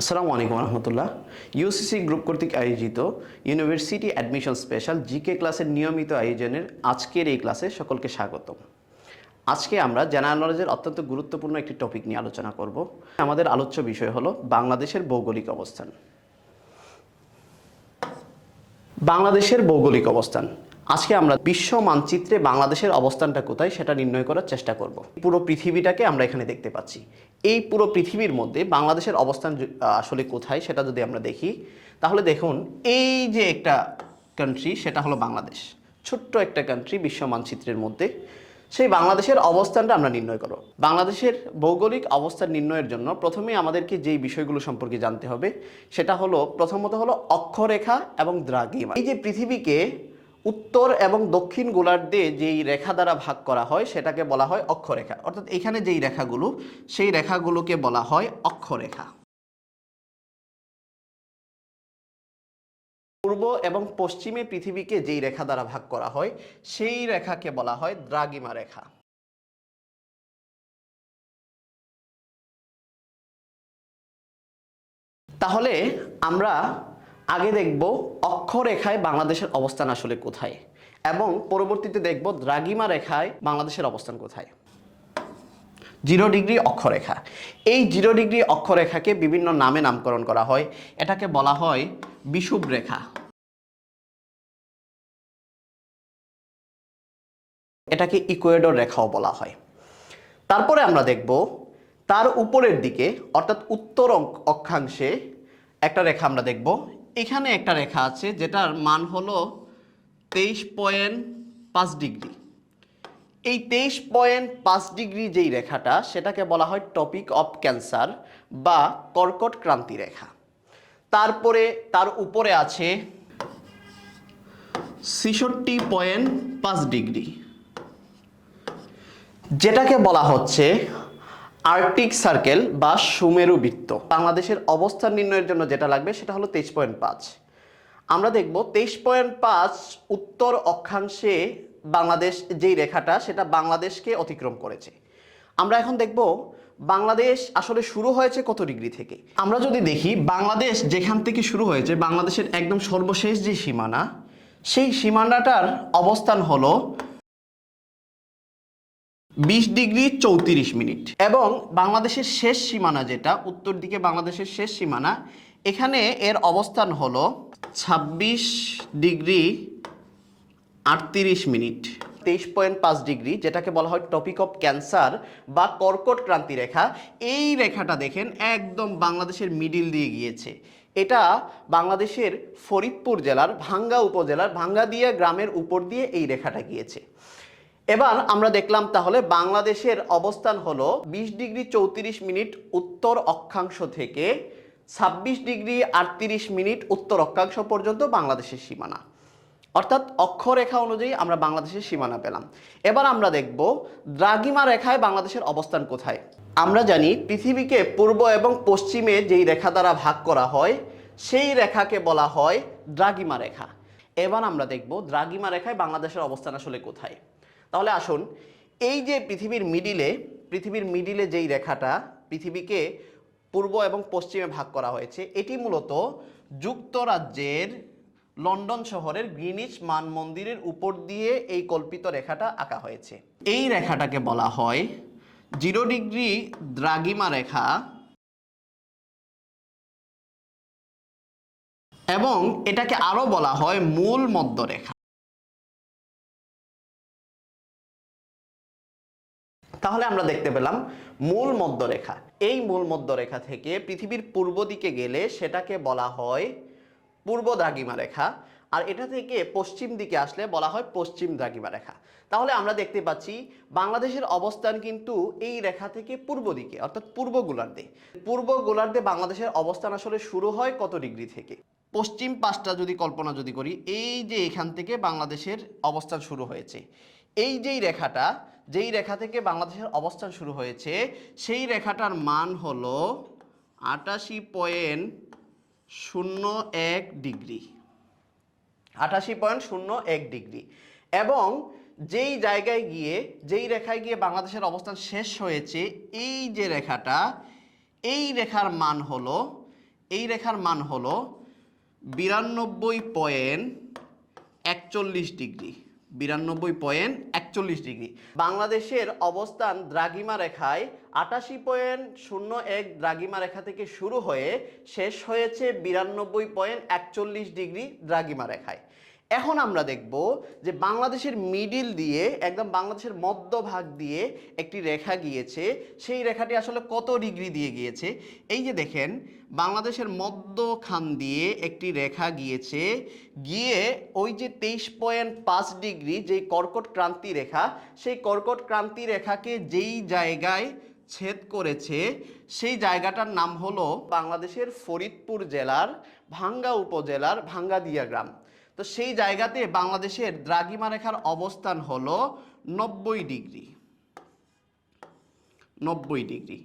আসসালামু আলাইকুম রহমতুল্লাহ। UCC group কর্তৃক আয়োজিত ইউনিভার্সিটি অ্যাডমিশন স্পেশাল জিকে ক্লাসের নিয়মিত আয়োজনের আজকের এই ক্লাসে সকলকে স্বাগতম। আজকে আমরা জেনারেল নলেজের অত্যন্ত গুরুত্বপূর্ণ একটি টপিক নিয়ে আলোচনা করব। আমাদের আলোচ্য বিষয় হলো বাংলাদেশের ভৌগোলিক অবস্থান। বাংলাদেশের ভৌগোলিক অবস্থান। আজকে আমরা বিশ্ব মানচিত্রে বাংলাদেশের অবস্থানটা কোথায় সেটা নির্ণয় করার চেষ্টা করব। পুরো পৃথিবীটাকে আমরা এখানে দেখতে পাচ্ছি। এই পুরো পৃথিবীর মধ্যে বাংলাদেশের অবস্থান আসলে কোথায় সেটা যদি আমরা দেখি, তাহলে দেখুন এই যে একটা কান্ট্রি সেটা হলো বাংলাদেশ। ছোট্ট একটা কান্ট্রি বিশ্ব মানচিত্রের মধ্যে। সেই বাংলাদেশের অবস্থানটা আমরা নির্ণয় করব। বাংলাদেশের ভৌগোলিক অবস্থান নির্ণয়ের জন্য প্রথমে আমাদেরকে যেই বিষয়গুলো সম্পর্কে জানতে হবে, সেটা হলো প্রথমত হলো অক্ষরেখা এবং দ্রাঘিমা। এই যে পৃথিবীকে উত্তর এবং দক্ষিণ গোলার্ধে যেই রেখা দ্বারা ভাগ করা হয়, সেটাকে বলা হয় অক্ষরেখা। অর্থাৎ এখানে যেই রেখাগুলো, সেই রেখাগুলোকে বলা হয় অক্ষরেখা। পূর্ব এবং পশ্চিমে পৃথিবীকে যেই রেখা দ্বারা ভাগ করা হয়, সেই রেখাকে বলা হয় দ্রাগিমা রেখা। তাহলে আমরা আগে দেখব অক্ষরেখায় বাংলাদেশের অবস্থান আসলে কোথায় এবং পরবর্তীতে দেখব দ্রাগিমা রেখায় বাংলাদেশের অবস্থান কোথায়। জিরো ডিগ্রি অক্ষরেখা। এই জিরো ডিগ্রি অক্ষরেখাকে বিভিন্ন নামে নামকরণ করা হয়। এটাকে বলা হয় বিষুব রেখা। এটাকে ইকুয়েডর রেখাও বলা হয়। তারপরে আমরা দেখব তার উপরের দিকে, অর্থাৎ উত্তর অক্ষাংশে একটা রেখা আমরা দেখব এখানে একটা রেখা আছে, যেটার মান হলো তেইশ পয়েন্ট পাঁচ ডিগ্রি। এই তেইশ পয়েন্ট পাঁচ ডিগ্রি যেই রেখাটা, সেটাকে বলা হয় টপিক অফ ক্যান্সার বা কর্কট ক্রান্তি রেখা। তারপরে তার উপরে আছে ছিষট্টি পয়েন্ট পাঁচ ডিগ্রি। যেটাকে বলা হচ্ছে আর্কটিক সার্কেল বা সুমেরু বৃত্ত। বাংলাদেশের অবস্থান নির্ণয়ের জন্য যেটা লাগবে সেটা হলো তেইশ পয়েন্ট পাঁচ। আমরা দেখব তেইশ পয়েন্ট পাঁচ উত্তর অক্ষাংশে বাংলাদেশ যেই রেখাটা সেটা বাংলাদেশকে অতিক্রম করেছে। আমরা এখন দেখব বাংলাদেশ আসলে শুরু হয়েছে কত ডিগ্রি থেকে। আমরা যদি দেখি বাংলাদেশ যেখান থেকে শুরু হয়েছে, বাংলাদেশের একদম সর্বশেষ যে সীমানা, সেই সীমানাটার অবস্থান হলো বিশ ডিগ্রি চৌত্রিশ মিনিট। এবং বাংলাদেশের শেষ সীমানা যেটা, উত্তর দিকে বাংলাদেশের শেষ সীমানা, এখানে এর অবস্থান হলো ছাব্বিশ ডিগ্রি আটত্রিশ মিনিট, তেইশ পয়েন্ট পাঁচ ডিগ্রি, যেটাকে বলা হয় টপিক অফ ক্যান্সার বা কর্কট ক্রান্তি রেখা। এই রেখাটা দেখেন একদম বাংলাদেশের মিডিল দিয়ে গিয়েছে। এটা বাংলাদেশের ফরিদপুর জেলার, ভাঙ্গা উপজেলার, ভাঙ্গাদিয়া গ্রামের উপর দিয়ে এই রেখাটা গিয়েছে। এবার আমরা দেখলাম তাহলে বাংলাদেশের অবস্থান হলো বিশ ডিগ্রি চৌত্রিশ মিনিট উত্তর অক্ষাংশ থেকে ছাব্বিশ ডিগ্রি আটত্রিশ মিনিট উত্তর অক্ষাংশ পর্যন্ত বাংলাদেশের সীমানা। অর্থাৎ অক্ষরেখা অনুযায়ী আমরা বাংলাদেশের সীমানা পেলাম। এবার আমরা দেখব দ্রাঘিমা রেখায় বাংলাদেশের অবস্থান কোথায়। আমরা জানি পৃথিবীকে পূর্ব এবং পশ্চিমে যেই রেখা দ্বারা ভাগ করা হয়, সেই রেখাকে বলা হয় দ্রাঘিমা রেখা। এবার আমরা দেখব দ্রাঘিমা রেখায় বাংলাদেশের অবস্থান আসলে কোথায়। তাহলে আসুন, এই যে পৃথিবীর মিডিলে পৃথিবীর মিডিলে যেই রেখাটা পৃথিবীকে পূর্ব এবং পশ্চিমে ভাগ করা হয়েছে, এটি মূলত যুক্তরাজ্যের লন্ডন শহরের গ্রিনিচ মান মন্দিরের উপর দিয়ে এই কল্পিত রেখাটা আঁকা হয়েছে। এই রেখাটাকে বলা হয় জিরো ডিগ্রি দ্রাগিমা রেখা এবং এটাকে আরও বলা হয় মূল মধ্যরেখা। তাহলে আমরা দেখতে পেলাম মূল মধ্যরেখা। এই মূল মধ্যরেখা থেকে পৃথিবীর পূর্ব দিকে গেলে সেটাকে বলা হয় পূর্ব দ্রাঘিমা রেখা, আর এটা থেকে পশ্চিম দিকে আসলে বলা হয় পশ্চিম দ্রাঘিমা রেখা। তাহলে আমরা দেখতে পাচ্ছি বাংলাদেশের অবস্থান কিন্তু এই রেখা থেকে পূর্ব দিকে, অর্থাৎ পূর্ব গোলার্ধে। পূর্ব গোলার্ধে বাংলাদেশের অবস্থান আসলে শুরু হয় কত ডিগ্রি থেকে? পশ্চিম পাশটা যদি কল্পনা যদি করি, এই যে এখান থেকে বাংলাদেশের অবস্থান শুরু হয়েছে। এই যেই রেখাটা যেই রেখা থেকে বাংলাদেশের অবস্থান শুরু হয়েছে, সেই রেখাটার মান হলো আটাশি পয়েন্ট শূন্য এক ডিগ্রি। আটাশি পয়েন্ট শূন্য এক ডিগ্রি। এবং যেই জায়গায় গিয়ে, যেই রেখায় গিয়ে বাংলাদেশের অবস্থান শেষ হয়েছে, এই যে রেখাটা, এই রেখার মান হলো, এই রেখার মান হলো বিরানব্বই পয়েন্ট একচল্লিশ ডিগ্রি। বিরানব্বই পয়েন্ট একচল্লিশ ডিগ্রি। বাংলাদেশের অবস্থান দ্রাগিমা রেখায় আটাশি পয়েন্ট শূন্য এক দ্রাগিমা রেখা থেকে শুরু হয়ে শেষ হয়েছে বিরানব্বই পয়েন্ট একচল্লিশ ডিগ্রি দ্রাগিমা রেখায়। এখন আমরা দেখব যে বাংলাদেশের মিডিল দিয়ে, একদম বাংলাদেশের মধ্যভাগ দিয়ে একটি রেখা গিয়েছে। সেই রেখাটি আসলে কত ডিগ্রি দিয়ে গিয়েছে? এই যে দেখেন, বাংলাদেশের মধ্যখান দিয়ে একটি রেখা গিয়েছে। গিয়ে ওই যে তেইশ পয়েন্ট পাঁচ ডিগ্রি যেই কর্কট ক্রান্তি রেখা, সেই কর্কট ক্রান্তি রেখাকে যেই জায়গায় ছেদ করেছে, সেই জায়গাটার নাম হলো বাংলাদেশের ফরিদপুর জেলার ভাঙ্গা উপজেলার ভাঙ্গাদিয়া গ্রাম। তো সেই জায়গাতে বাংলাদেশের দ্রাঘিমা রেখার অবস্থান হলো নব্বই ডিগ্রি। নব্বই ডিগ্রি।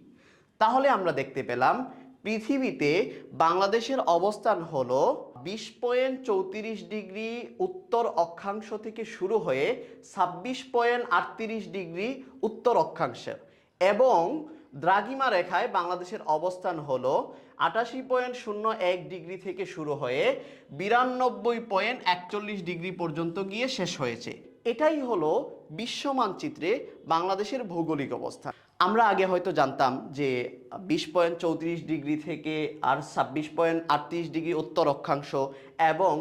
তাহলে আমরা দেখতে পেলাম পৃথিবীতে বাংলাদেশের অবস্থান হলো বিশ পয়েন্ট চৌত্রিশ ডিগ্রি উত্তর অক্ষাংশ থেকে শুরু হয়ে ছাব্বিশ পয়েন্ট আটত্রিশ ডিগ্রি উত্তর অক্ষাংশের। এবং দ্রাঘিমা রেখায় বাংলাদেশের অবস্থান হলো আটাশি পয়েন্ট শূন্য এক ডিগ্রি থেকে শুরু হয়ে বিরানব্বই পয়েন্ট একচল্লিশ ডিগ্রি পর্যন্ত গিয়ে শেষ হয়েছে। এটাই হলো বিশ্ব মানচিত্রে বাংলাদেশের ভৌগোলিক অবস্থা। আমরা আগে হয়তো জানতাম যে বিশ পয়েন্ট চৌত্রিশ ডিগ্রি থেকে আর ছাব্বিশ পয়েন্ট আটত্রিশ ডিগ্রি উত্তর অক্ষাংশ এবং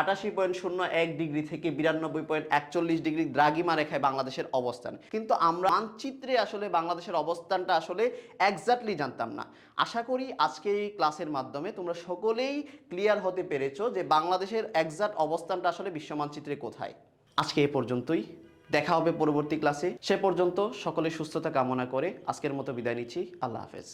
আটাশি পয়েন্ট শূন্য এক ডিগ্রি থেকে বিরানব্বই পয়েন্ট একচল্লিশ ডিগ্রি দ্রাগিমা রেখায় বাংলাদেশের অবস্থান। কিন্তু আমরা মানচিত্রে আসলে বাংলাদেশের অবস্থানটা আসলে একজাক্টলি জানতাম না। আশা করি আজকে এই ক্লাসের মাধ্যমে তোমরা সকলেই ক্লিয়ার হতে পেরেছ যে বাংলাদেশের একজাক্ট অবস্থানটা আসলে বিশ্ব মানচিত্রে কোথায়। আজকে এ পর্যন্তই। দেখা হবে পরবর্তী ক্লাসে। সে পর্যন্ত সকলে সুস্থতা কামনা করে আজকের মতো বিদায় নিচ্ছি। আল্লাহ হাফেজ।